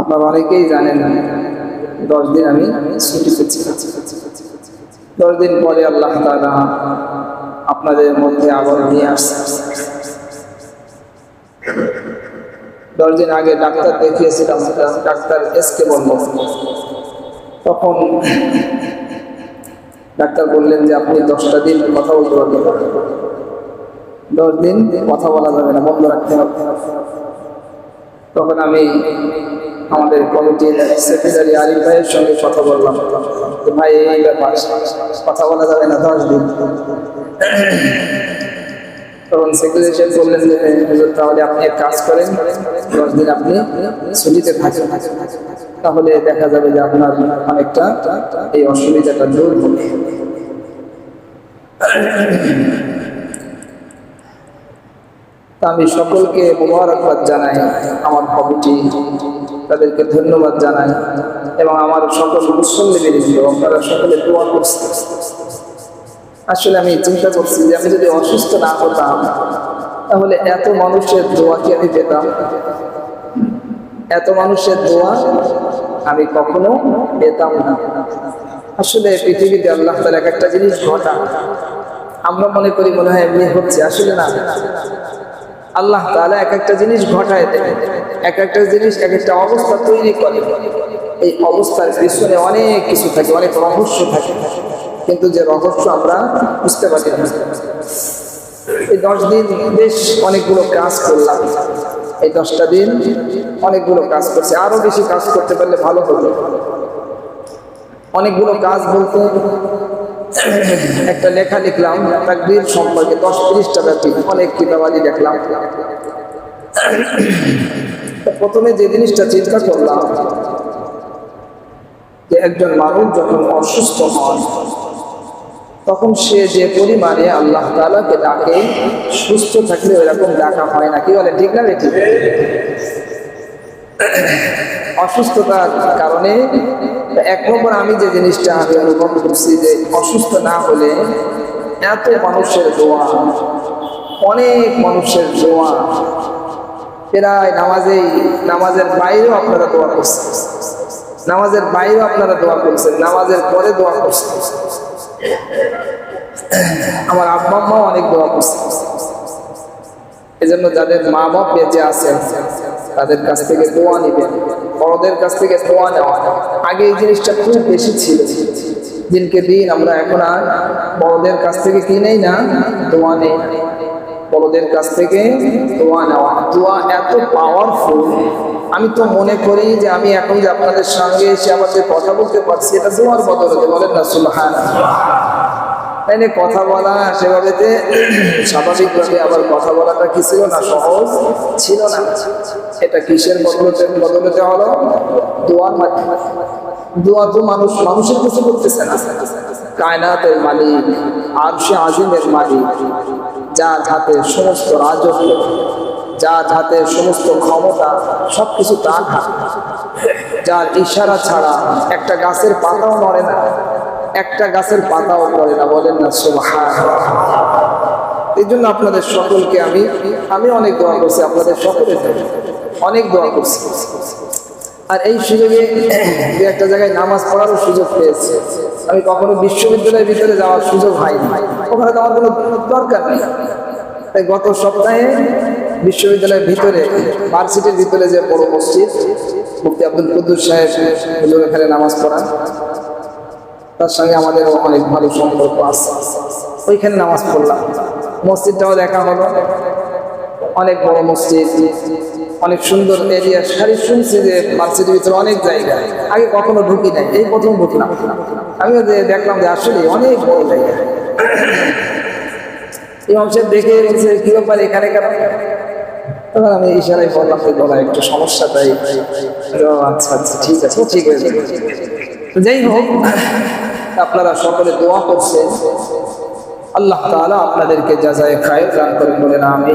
আপনারা অনেকেই জানেন, দশ দিন আমি ছুটি পেয়েছি। দশ দিন পরে আল্লাহ তাআলা আপনাদের মধ্যে আবার নিয়ে আসছে। দশ দিন আগে ডাক্তার দেখিয়েছিলাম, ডাক্তার এসকে বলল। তখন ডাক্তার বললেন যে, আপনি দশটা দিন কথা বলতে পারবেন দশ দিন কথা বলা যাবে না, বন্ধ রাখতে হবে। তখন আমি আমাদের কমিটির সেক্রেটারি আরিফ ভাইয়ের সঙ্গে কথা বললাম। ভাই, এই ব্যাপার, কথা বলা যাবে না দশ দিন। তখন সেক্রেটারি সাহেব বললেন যে তাহলে আপনি এক কাজ করেন, দশ দিন আপনি ছুটিতে থাকেন। তাহলে দেখা যাবে যে আপনার অনেকটা এই অসুবিধাটা দূর হবে। আমি সকলকে মোবারকবাদ জানাই, আমার কমিটি তাদেরকে ধন্যবাদ জানাই এবং আমার সকল মুসল্লি বেরিয়ে আপনারা সকলে দোয়া করছেন। আসলে আমি চিন্তা করছি যে আমি যদি অসুস্থ না হতাম, তাহলে এত মানুষের দোয়া কি আমি পেতাম? এত মানুষের দোয়া আমি কখনো পেতাম না। আসলে পৃথিবীতে আল্লাহ তার এক একটা জিনিস ঘটা। আমরা মনে করি মনে হয় এমনি হচ্ছে, আসলে না। আল্লাহ তাআলা এক একটা জিনিস ঘটায় দেয়। এক একটা জিনিস, এক একটা অবস্থা তৈরি করে। এই অবস্থার পিছনে অনেক কিছু থাকে, অনেক রহস্য থাকে। কিন্তু যে রহস্য আমরা বুঝতে পারি না। এই দশ দিন বেশ অনেকগুলো কাজ করলাম। এই দশটা দিন অনেকগুলো কাজ করছে। আরও বেশি কাজ করতে পারলে ভালো হতো। অনেকগুলো কাজ বলতে একটা লেখা লিখলাম, তাকবীর সম্পর্কে দশ তিরিশটা ব্যাপী অনেক কিতাবাদি দেখলাম। প্রথমে যে জিনিসটা চিন্তা করলাম, যে একজন মানুষ যখন অসুস্থ হয় তখন সে যে পরিমাণে আল্লাহ তালাকে ডাকে, সুস্থ থাকলে ওইরকম ডাকা হয় না। কি বলে, ঠিক না বেটি অসুস্থতার কারণে এক নম্বর আমি যে জিনিসটা আমি অনুভব করছি যে অসুস্থ না হলে এত মানুষের দোয়া, অনেক মানুষের দোয়া, প্রায় নামাজেই, নামাজের বাইরেও আপনারা দোয়া করছেন। নামাজের বাইরেও আপনারা দোয়া করছেন, নামাজের পরে দোয়া করছেন। আমার আব্বা অনেক দোয়া করছে এজন্য যাদের মা বাপ বেঁচে আছেন তাদের কাছ থেকে দোয়া নিবেন বড়দের কাছ থেকে দোয়া নেওয়া। আগে এই জিনিসটা খুব বেশি ছিল। দিনকে দিন আমরা এখন আর বড়দের কাছ থেকে কি নেই না, দোয়া নেই। বড়দের কাছ থেকে দোয়া নেওয়া। দোয়া এত পাওয়ারফুল আমি তো মনে করি যে আমি এখন যে আপনাদের সঙ্গে এসে যে কথা বলতে পারছি, এটা দোয়ার বদলতে বলেন না সুলহান তাইলে কথা বলা সেভাবেতে স্বাভাবিকভাবে আবার কথা বলাটা কি ছিল না সহজ? ছিল না। এটা কিসের বদলতে বদলতে হলো? দোয়ার মাধ্যমে দোয়া তো মানুষ মানুষের কিছু করতেছে না। কায়নাতের মালিক, আরশে আজিমের মালিক, যার হাতে সমস্ত রাজত্ব, যার হাতে সমস্ত ক্ষমতা, সবকিছু তার হাতে। যার ইশারা ছাড়া একটা গাছের পাতাও নড়ে না। একটা গাছের পাতাও পড়ে না, বলেন না সুবহান এই জন্য আপনাদের সকলকে আমি আমি অনেক দোয়া করছি, আপনাদের সকলের অনেক দোয়া করছি। আর এই সুযোগে দু একটা জায়গায় নামাজ পড়ারও সুযোগ পেয়েছি। আমি কখনো বিশ্ববিদ্যালয়ের ভিতরে যাওয়ার সুযোগ হয়নি ওখানে তো আমার কোনো দরকার নেই। তাই গত সপ্তাহে বিশ্ববিদ্যালয়ের ভিতরে, ভার্সিটির ভিতরে যে বড় মসজিদ, মুফতি আব্দুল কুদ্দুস সাহেব এখানে নামাজ পড়ান তার সঙ্গে আমাদের অনেক ভালো সম্পর্ক আছে। ওইখানে নামাজ পড়লাম। মসজিদটাও দেখা হলো। অনেক বড় মসজিদ, অনেক সুন্দর এরিয়া সারি শুনছি যে ভার্সিটির ভিতরে অনেক জায়গা। আগে কখনো ঢুকি নাই, এই প্রথম ঢুকলাম। আমিও যে দেখলাম যে আসলে অনেক বড় জায়গা। ইমাম সাহেব দেখে বলছে, কি ব্যাপার এখানে কেন? তখন আমি ইশারায় বললাম যে বলা একটু সমস্যা তাই। আচ্ছা আচ্ছা ঠিক আছে ঠিক আছে। যাই হোক আপনারা সকলে দোয়া করছেন। আল্লাহ তালা আপনাদেরকে যা যায় খায় দান করেন বলেন আমি